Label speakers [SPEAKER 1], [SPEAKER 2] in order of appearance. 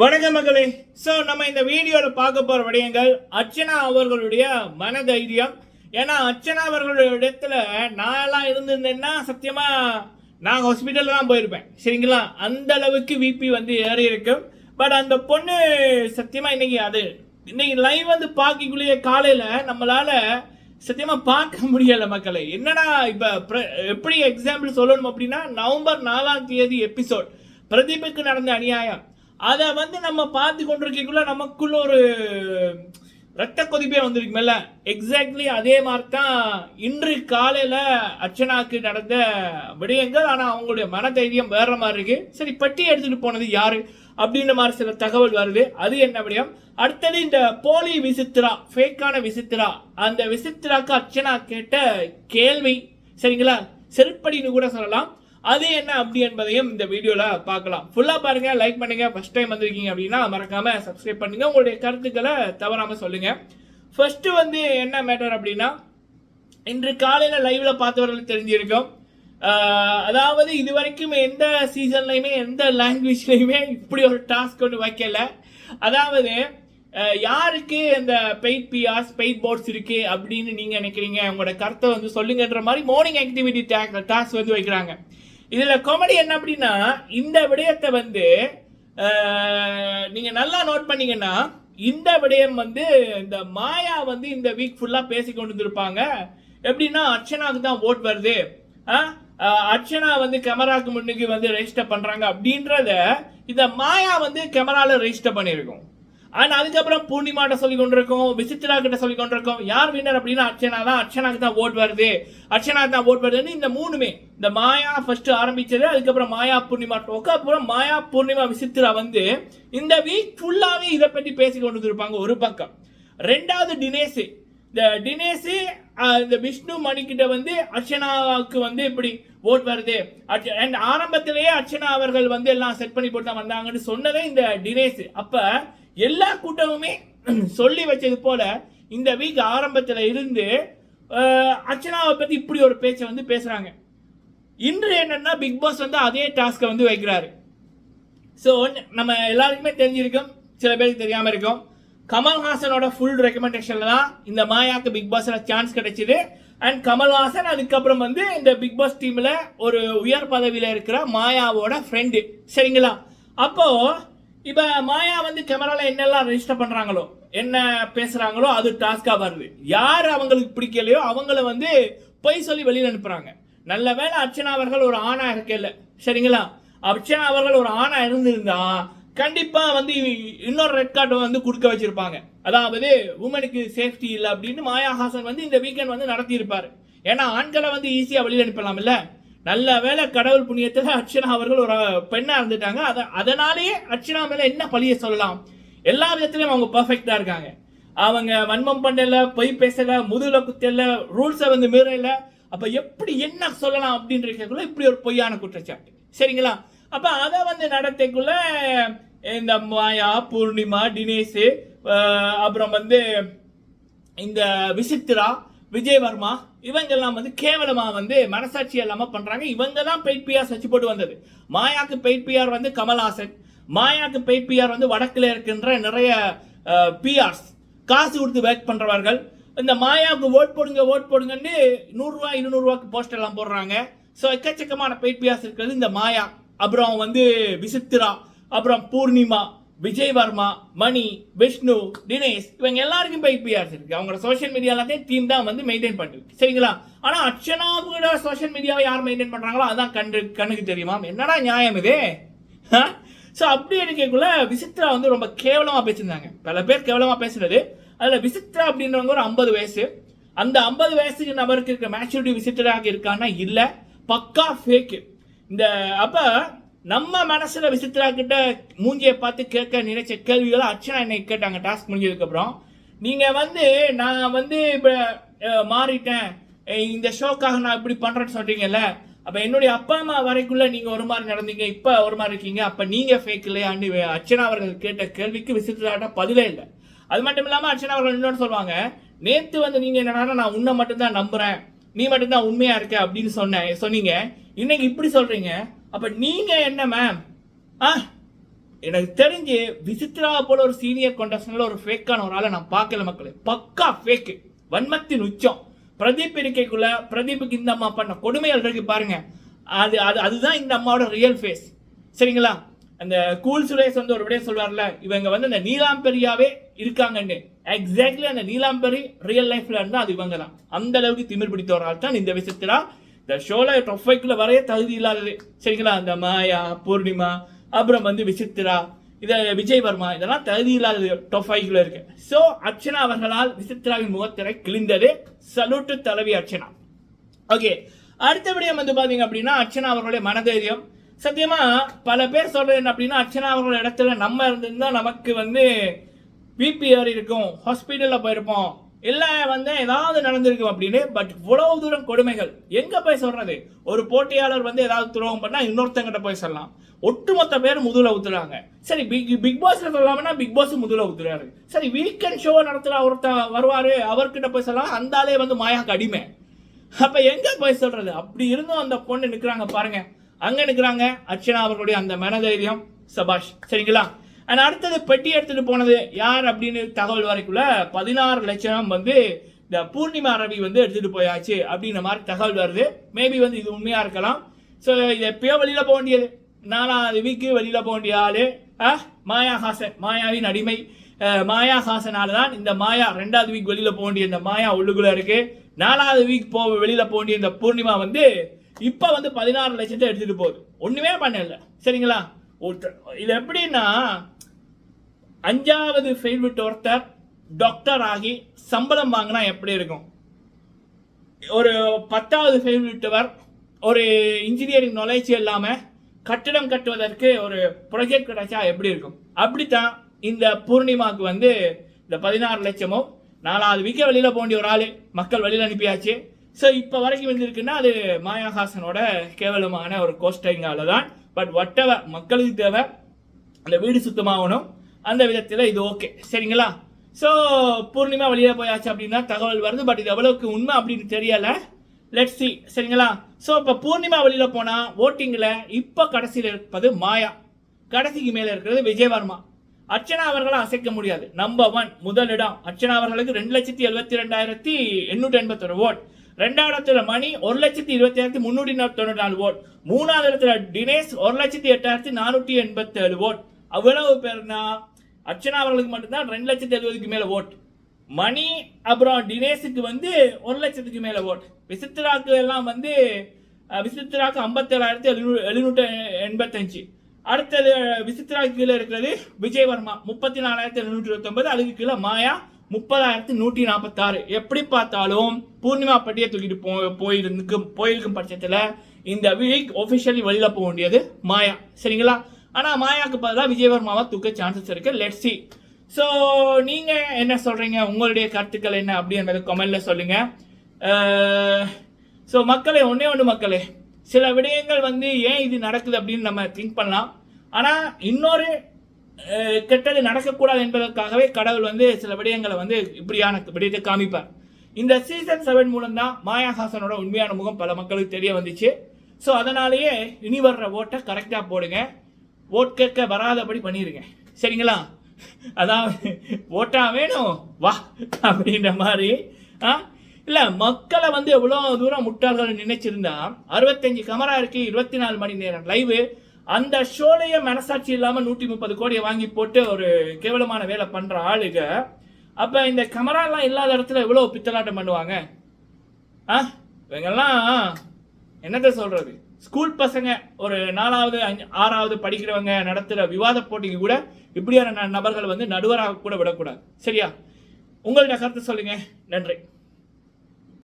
[SPEAKER 1] வணக்கம் மகளே ஸோ நம்ம இந்த வீடியோவில் பார்க்க போகிற விடயங்கள் அர்ச்சனா அவர்களுடைய மனதைரியம். ஏன்னா அர்ச்சனா அவர்களுடைய இடத்துல நான்லாம் இருந்திருந்தேன்னா சத்தியமாக நான் ஹாஸ்பிட்டலில் தான் போயிருப்பேன். சரிங்களா? அந்த அளவுக்கு விபி வந்து ஏறி இருக்கும். பட் அந்த பொண்ணு சத்தியமாக இன்னைக்கு அது இன்னைக்கு லைவ் வந்து பார்க்கக்குள்ளேயே காலையில் நம்மளால் சத்தியமாக பார்க்க முடியலை மக்களை. என்னடா இப்போ ப்ர எப்படி எக்ஸாம்பிள் சொல்லணும் அப்படின்னா நவம்பர் நாலாம் தேதி எபிசோட் பிரதீபுக்கு நடந்த அநியாயம். அதை வந்து நம்ம பார்த்து கொண்டிருக்கக்குள்ள நமக்குள்ள ஒரு ரத்த கொதிப்பே வந்திருக்குமெல்ல எக்ஸாக்ட்லி அதே மாதிரி தான் இன்று காலையில் அர்ச்சனாக்கு நடந்த விடயங்கள் ஆனால் அவங்களுடைய மனதைரியம் வேற மாதிரி இருக்கு. சரி பட்டி எடுத்துகிட்டு போனது யாரு? அப்படின்ற மாதிரி சில தகவல் வருது. அது என்ன விடயம்? அடுத்தது இந்த போலி விசித்ரா ஃபேக்கான விசித்ரா அந்த விசித்ராக்கு அர்ச்சனா கேட்ட கேள்வி சரிங்களா? செருப்படின்னு கூட சொல்லலாம். அது என்ன அப்படி என்பதையும் இந்த வீடியோவில் பார்க்கலாம். ஃபுல்லாக பாருங்கள் லைக் பண்ணுங்கள் ஃபஸ்ட் டைம் வந்திருக்கீங்க அப்படின்னா மறக்காமல் சப்ஸ்கிரைப் பண்ணுங்க. உங்களுடைய கருத்துக்களை தவறாமல் சொல்லுங்கள் ஃபஸ்ட்டு வந்து என்ன மேட்டர் அப்படின்னா இன்று காலையில் லைவில் பார்த்தவர்களுக்கு தெரிஞ்சிருக்கும். அதாவது இது வரைக்கும் எந்த சீசன்லையுமே எந்த லாங்குவேஜ்லையுமே இப்படி ஒரு டாஸ்க் ஒன்று வைக்கல. அதாவது யாருக்கு இந்த பெய்ட் பிஆர்ஸ் பெய்ட் போர்ட்ஸ் இருக்கு அப்படின்னு நீங்க நினைக்கிறீங்க? உங்களோட கருத்தை வந்து சொல்லுங்கன்ற மாதிரி மார்னிங் ஆக்டிவிட்டி டாஸ்க் வந்து வைக்கிறாங்க. இதில் காமெடி என்ன அப்படின்னா இந்த விடயத்தை வந்து நீங்கள் நல்லா நோட் பண்ணீங்கன்னா இந்த விடயம் வந்து இந்த மாயா வந்து இந்த வீக் ஃபுல்லாக பேசி கொண்டு இருந்திருப்பாங்க எப்படின்னா அர்ச்சனாவுக்கு தான் ஓட் வருது. அர்ச்சனா வந்து கேமராக்கு முன்னுக்கு வந்து ரெஜிஸ்டர் பண்ணுறாங்க அப்படின்றத இந்த மாயா வந்து கேமராவில் ரெஜிஸ்டர் பண்ணியிருக்கோம். அண்ட் அதுக்கப்புறம் பூர்ணிமாட்ட சொல்லி கொண்டிருக்கோம் விசித்ரா கிட்ட சொல்லி கொண்டிருக்கோம் யார் வின்னர் அப்படின்னா அர்ச்சனா தான் அர்ச்சனாக்கு தான் ஓட் வருது. அர்ச்சனாக்கு தான் ஓட் வருதுன்னு இந்த மூணுமே இந்த மாயா ஃபர்ஸ்ட் ஆரம்பிச்சது அதுக்கப்புறம் மாயா பூர்ணிமா டோக்கு அப்புறம் மாயா பூர்ணிமா விசித்ரா வந்து இந்த வீக் ஃபுல்லாகவே இதை பற்றி பேசி கொண்டு இருப்பாங்க ஒரு பக்கம். ரெண்டாவது டினேஷு இந்த டினேஷு இந்த விஷ்ணு மணிக்கிட்ட வந்து அர்ச்சனாவுக்கு வந்து இப்படி ஓட் வருது? அர்ச்ச- ஆரம்பத்திலேயே அர்ச்சனா அவர்கள் வந்து எல்லாம் செட் பண்ணி போட்டு தான் வந்தாங்கன்னு சொன்னதே இந்த டினேஷ் அப்போ எல்லா கூட்டமுமே சொல்லி வச்சது போல இந்த வீக் ஆரம்பத்தில் இருந்து அர்ச்சனாவை பற்றி இப்படி ஒரு பேச்சை வந்து பேசுகிறாங்க இன்று என்னன்னா பிக் பாஸ் வந்து அதே டாஸ்க்கை வந்து வைக்கிறாரு. ஸோ நம்ம எல்லாருக்குமே தெரிஞ்சிருக்கும் சில பேருக்கு தெரியாமல் இருக்கும். கமல்ஹாசனோட ஃபுல் ரெக்கமெண்டேஷன்ல தான் இந்த மாயாக்கு பிக் பாஸில் சான்ஸ் கிடைச்சிது. அண்ட் கமல்ஹாசன் அதுக்கப்புறம் வந்து இந்த பிக் பாஸ் டீமில் ஒரு உயர் பதவியில் இருக்கிற மாயாவோட ஃப்ரெண்டு சரிங்களா? அப்போது இப்ப மாயா வந்து கேமரால என்னெல்லாம் ரெஜிஸ்டர் பண்றாங்களோ என்ன பேசுறாங்களோ அது டாஸ்கா வருது. யார் அவங்களுக்கு பிடிக்கலையோ அவங்கள வந்து பொய் சொல்லி வெளியில் அனுப்புறாங்க. நல்ல வேளை அர்ச்சனா அவர்கள் ஒரு ஆணா இருக்கல சரிங்களா? அர்ச்சனா அவர்கள் ஒரு ஆணா இருந்திருந்தா கண்டிப்பா வந்து இன்னொரு ரெட் கார்டு வந்து கொடுக்க வச்சிருப்பாங்க. அதாவது உமனுக்கு சேஃப்டி இல்லை அப்படின்னு மாயாஹாசன் வந்து இந்த வீக்கெண்ட் வந்து நடத்தி இருப்பாரு ஏன்னா ஆண்களை வந்து ஈஸியா அனுப்பலாம் அனுப்பலாம்ல. நல்ல வேளை கடவுள் புண்ணியத்தில் அர்ச்சனா அவர்கள் ஒரு பெண்ணா இருந்துட்டாங்க. அதை அதனாலேயே அர்ச்சனா மேல என்ன பழிய சொல்லலாம்? எல்லா விதத்திலயும் அவங்க பர்ஃபெக்டா இருக்காங்க. அவங்க வன்மம் பண்ணல பொய் பேசல முதுகில் குத்தல ரூல்ஸை வந்து மீறல. அப்ப எப்படி என்ன சொல்லலாம் அப்படின்றதுக்குள்ள இப்படி ஒரு பொய்யான குற்றச்சாட்டு. சரிங்களா? அப்ப அதை வந்து நடத்தைக்குள்ள இந்த மாயா பூர்ணிமா தினேஷ் அப்புறம் வந்து இந்த விசித்ரா விஜயவர்மா இவங்கெல்லாம் வந்து கேவலமாக வந்து மனசாட்சி இல்லாமல் பண்ணுறாங்க இவங்க தான் பெய்ட் பிஆர் சர்ச் போட்டு வந்தது. மாயாக்கு பெய்ட் பிஆர் வந்து கமல்ஹாசன் மாயாக்கு பெய்ட் பிஆர் வந்து வடக்கில் இருக்கின்ற நிறைய பிஆர்ஸ் காசு கொடுத்து வேக் பண்ணுறவர்கள் இந்த மாயாவுக்கு ஓட் போடுங்க ஓட் போடுங்கன்னு நூறுரூவா இருநூறுவாக்கு போஸ்டர் எல்லாம் போடுறாங்க. ஸோ எக்கச்சக்கமான பெய்ட் பிஆர்ஸ் இருக்கிறது இந்த மாயா. அப்புறம் வந்து விசித்திரா அப்புறம் பூர்ணிமா விஜய் வர்மா மணி விஷ்ணு தினேஷ் இவங்க எல்லாருக்கும் இப்போ பிஆர்ஸ் இருக்கு. அவங்களோட சோஷியல் மீடியா எல்லாத்தையும் டீம் தான் வந்து மெயின்டைன் பண்ணுது சரிங்களா? ஆனா அர்ச்சனாவோட சோஷியல் மீடியாவை யார் மெயின்டைன் பண்றாங்களோ அதான் கண்டு கண்ணுக்கு தெரியுமா என்னடா நியாயம் இது? ஸோ அப்படி இருக்கக்குள்ள விசித்ரா வந்து ரொம்ப கேவலமா பேசியிருந்தாங்க. பல பேர் கேவலமா பேசுறது அதுல விசித்ரா அப்படின்றவங்க ஒரு ஐம்பது வயசு. அந்த ஐம்பது வயசுக்கு நபருக்கு இருக்க மேச்சூரிட்டி விசிட்டராக இருக்கான்னா இல்லை பக்கா ஃபேக்கு இந்த அப்போ நம்ம மனசுல விசித்ரா கிட்ட மூஞ்சியை பார்த்து கேட்க நினைச்ச கேள்விகளை அர்ச்சனா என்னை கேட்டாங்க. டாஸ்க் முடிஞ்சதுக்கு அப்புறம். நீங்க வந்து நான் வந்து இப்ப மாறிட்டேன். இந்த ஷோக்காக நான் இப்படி பண்றேன்னு சொல்றீங்கல்ல அப்ப என்னுடைய அப்பா அம்மா வரைக்குள்ள நீங்க ஒரு மாதிரி நடந்தீங்க இப்ப ஒரு மாதிரி இருக்கீங்க அப்ப நீங்க ஃபேக் இல்லையான்னு அர்ச்சனா அவர்கள் கேட்ட கேள்விக்கு விசித்ராட்ட பதிலே இல்லை. அது மட்டும் இல்லாம அர்ச்சனா அவர்கள் இன்னொன்று சொல்லுவாங்க நேத்து வந்து நீங்க என்னன்னா நான் உன்னை மட்டும்தான் நம்புறேன். நீ மட்டும்தான் உண்மையா இருக்க அப்படின்னு சொன்ன சொன்னீங்க. இன்னைக்கு இப்படி சொல்றீங்க? அப்போ நீங்கள் என்ன மேம் ஆ? எனக்கு தெரிஞ்சு விசித்ரா போல ஒரு சீனியர் கொண்டஸ்டன்ல ஒரு ஃபேக்கான ஒரு ஆளை நான் பார்க்கல மக்களே. பக்கா ஃபேக்கு வன்மத்தின் உச்சம். பிரதீப் இருக்கைக்குள்ள பிரதீப்புக்கு இந்த அம்மா பண்ண கொடுமைகள் இருக்கு பாருங்க. அது அது அதுதான் இந்த அம்மாவோட ரியல் ஃபேஸ் சரிங்களா? அந்த கூல் சுரேஷ் வந்து ஒரு விடையே சொல்வார்ல இவங்க வந்து அந்த நீலாம்பெரியாவே இருக்காங்கன்னு. எக்ஸாக்ட்லி அந்த நீலாம்பெரி ரியல் லைஃப்ல இருந்தால் அது இவங்க தான் அந்த அளவுக்கு திமிர் பிடித்த ஒரு ஆள் தான் இந்த விசித்ரா இந்த ஷோல டாப் வரைய தகுதி இல்லாதது. சரிங்களா? அந்த மாயா பூர்ணிமா அப்புறம் வந்து விசித்ரா இதை விஜய் வர்மா இதெல்லாம் தகுதி இல்லாதது டாப் இருக்கு. ஸோ அர்ச்சனா அவர்களால் விசித்ராவின் முகத்திரை கிழிந்தது. சலூட்டு தலைவி அர்ச்சனா. ஓகே அடுத்தபடியாக வந்து பார்த்தீங்க அப்படின்னா அர்ச்சனா அவர்களுடைய மனதைரியம். சத்தியமாக பல பேர் சொல்கிறது என்ன அப்படின்னா அர்ச்சனா அவர்கள் இடத்துல நம்ம இருந்திருந்தால் நமக்கு வந்து பிபி ஏறி இருக்கும். ஹாஸ்பிட்டலில் போயிருப்போம். இல்லை வந்து ஏதாவது நடந்திருக்கும் அப்படின்னு பட் இவ்வளவு தூரம் கொடுமைகள். எங்கே போய் சொல்கிறது ஒரு போட்டியாளர் வந்து ஏதாவது துரோகம் பண்ணால் இன்னொருத்தங்கிட்ட போய் சொல்லலாம். ஒட்டுமொத்த பேர் முதுகுல ஊத்துறாங்க. சரி பிக் பிக் பாஸ்ல சொல்லாமன்னா பிக் பாஸ் முதுகுல ஊத்துறாரு. சரி வீக்கெண்ட் ஷோ நடத்துகிற ஒருத்த வருவார் அவர்கிட்ட போய் சொல்லலாம். அந்த ஆளே வந்து மாயாக்கு அடிமை. அப்போ எங்கே போய் சொல்கிறது அப்படி இருந்தும் அந்த பொண்ணு நிற்கிறாங்க பாருங்கள் அங்கே நிற்கிறாங்க அர்ச்சனா அவர்களுடைய அந்த மனதைரியம். சபாஷ் சரிங்களா? அண்ட் அடுத்தது பெட்டி எடுத்துட்டு போனது யார் அப்படின்னு தகவல் வரைக்குள்ள பதினாறு லட்சம் வந்து இந்த பூர்ணிமா ரவி வந்து எடுத்துட்டு போயாச்சு அப்படின்ற மாதிரி தகவல் வருது. மேபி வந்து இது உண்மையா இருக்கலாம். ஸோ இது எப்பயோ வெளியில போக வேண்டியது. நாலாவது வீக்கு வெளியில போக வேண்டிய ஆளு அஹ், மாயா ஹாசன் மாயாவின் அடிமை. அஹ், மாயா ஹாசனால தான் இந்த மாயா ரெண்டாவது வீக் வெளியில போக வேண்டிய இந்த மாயா உள்ளுக்குள்ள இருக்கு. நாலாவது வீக் போ வெளியில போக வேண்டிய இந்த பூர்ணிமா வந்து இப்ப வந்து பதினாறு லட்சத்தை எடுத்துட்டு போகுது. ஒண்ணுமே பண்ணல. சரிங்களா? ஒருத்தர் இது எப்படின்னா அஞ்சாவது ஃபெயில் விட்டு ஒருத்தர் டாக்டர் ஆகி சம்பளம் வாங்கினா எப்படி இருக்கும்? ஒரு பத்தாவது ஃபெயில் விட்டவர் ஒரு இன்ஜினியரிங் நாலேஜ் இல்லாமல் கட்டிடம் கட்டுவதற்கு ஒரு ப்ரொஜெக்ட் கிடைச்சா எப்படி இருக்கும்? அப்படித்தான் இந்த பூர்ணிமாவுக்கு வந்து இந்த பதினாறு லட்சமும் நாலாவது வீக்க வெளியில் போக வேண்டிய ஒரு ஆள் மக்கள் வழியில் அனுப்பியாச்சு. ஸோ இப்போ வரைக்கும் வந்திருக்குன்னா அது மாயாஹாசனோட கேவலமான ஒரு கோஸ்டைங்கால தான் பட் வட்டவ மக்களுக்கு தேவை அந்த வீடு சுத்தமாகணும். அந்த விதத்தில் இது ஓகே சரிங்களா? ஸோ பூர்ணிமா வெளியே போயாச்சு அப்படின்னா தகவல் வருது. பட் இது எவ்வளவுக்கு உண்மை அப்படின்னு தெரியலை. லெட் சி சரிங்களா? ஸோ இப்போ பூர்ணிமா வெளியில் போனால் ஓட்டிங்கில் இப்போ கடைசியில் இருப்பது மாயா. கடைசிக்கு மேலே இருக்கிறது விஜயவர்மா. அர்ச்சனா அவர்களை அசைக்க முடியாது. நம்பர் ஒன் முதலிடம் அர்ச்சனா அவர்களுக்கு ரெண்டு லட்சத்தி எழுபத்தி ரெண்டாயிரத்தி எண்ணூற்றி எண்பத்தொரு ஓட் ரெண்டாவது இடத்துல மணி ஒரு லட்சத்தி இருபத்தி ஆயிரத்தி முன்னூற்றி தொண்ணூற்றி நாலு ஓட் மூணாவது இடத்துல டினேஷ் ஒரு லட்சத்தி எட்டாயிரத்தி நானூற்றி எண்பத்தேழு ஓட் அவ்வளவு பேர்னா அர்ச்சனா அவர்களுக்கு மட்டும்தான் ரெண்டு லட்சத்தி எழுபதுக்கு மேல ஓட் மணி அப்புறம் தினேஷுக்கு வந்து ஒரு லட்சத்துக்கு மேல ஓட் விசித்ராக்கு எல்லாம் வந்து விசித்ராக்கு ஐம்பத்தேழாயிரத்தி எழுநூறு எழுநூற்றி எண்பத்தஞ்சு. அடுத்தது விசித்ராக்கு கீழே இருக்கிறது விஜயவர்மா முப்பத்தி நாலாயிரத்தி எழுநூற்றி இருபத்தொன்பது. அதுக்கு கீழே மாயா முப்பதாயிரத்தி நூற்றி நாற்பத்தாறு. எப்படி பார்த்தாலும் பூர்ணிமா பட்டியை தூக்கிட்டு போ போயிருந்து போயிருக்கும் பட்சத்தில் இந்த வீக் ஒஃபிஷியலி வெளியில் போக வேண்டியது மாயா. சரிங்களா? ஆனால் மாயாவுக்கு பதிலாக விஜயவர்மாவை தூக்க சான்சஸ் இருக்கு. லெட் சி ஸோ நீங்கள் என்ன சொல்கிறீங்க உங்களுடைய கருத்துக்கள் என்ன அப்படின்றத கமெண்ட்ல சொல்லுங்கள் ஸோ மக்களே ஒன்றே ஒன்று மக்களே. சில விடயங்கள் வந்து ஏன் இது நடக்குது அப்படின்னு நம்ம திங்க் பண்ணலாம். ஆனால் இன்னொரு கெட்டது நடக்கக்கூடாது என்பதற்காகவே கடவுள் வந்து சில விடயங்களை வந்து இப்படியான விடயத்தை காமிப்பார். இந்த சீசன் செவன் மூலம் தான் மாயாஹாசனோட உண்மையான முகம் பல மக்களுக்கு தெரிய வந்துச்சு. ஸோ அதனாலேயே இனி வர்ற ஓட்டை கரெக்டாக போடுங்க. ஓட் கேட்க வராதபடி பண்ணியிருக்கேன் சரிங்களா? அதாவது ஓட்டா வேணும். வா அப்படின்ற மாதிரி ஆ? இல்லை மக்களை வந்து எவ்வளோ தூரம் முட்டாள்கள் நினைச்சிருந்தா அறுபத்தஞ்சு கமரா இருக்கு இருபத்தி நாலு மணி நேரம் லைவு அந்த ஷோலையே மனசாட்சி இல்லாமல் நூற்றி முப்பது கோடியை வாங்கி போட்டு ஒரு கேவலமான வேலை பண்ணுற ஆளுங்க அப்போ இந்த கமராலாம் இல்லாத இடத்துல எவ்வளோ பித்தலாட்டம் பண்ணுவாங்க? ஆ? இவங்கெல்லாம் என்னத்தை சொல்கிறது ஸ்கூல் பசங்க ஒரு நாலாவது அஞ்சு ஆறாவது படிக்கிறவங்க நடத்துகிற விவாத போட்டிக்கு கூட இப்படியான நபர்கள் வந்து நடுவராக கூட விடக்கூடாது. சரியா? உங்கள் கருத்து சொல்லுங்கள் நன்றி.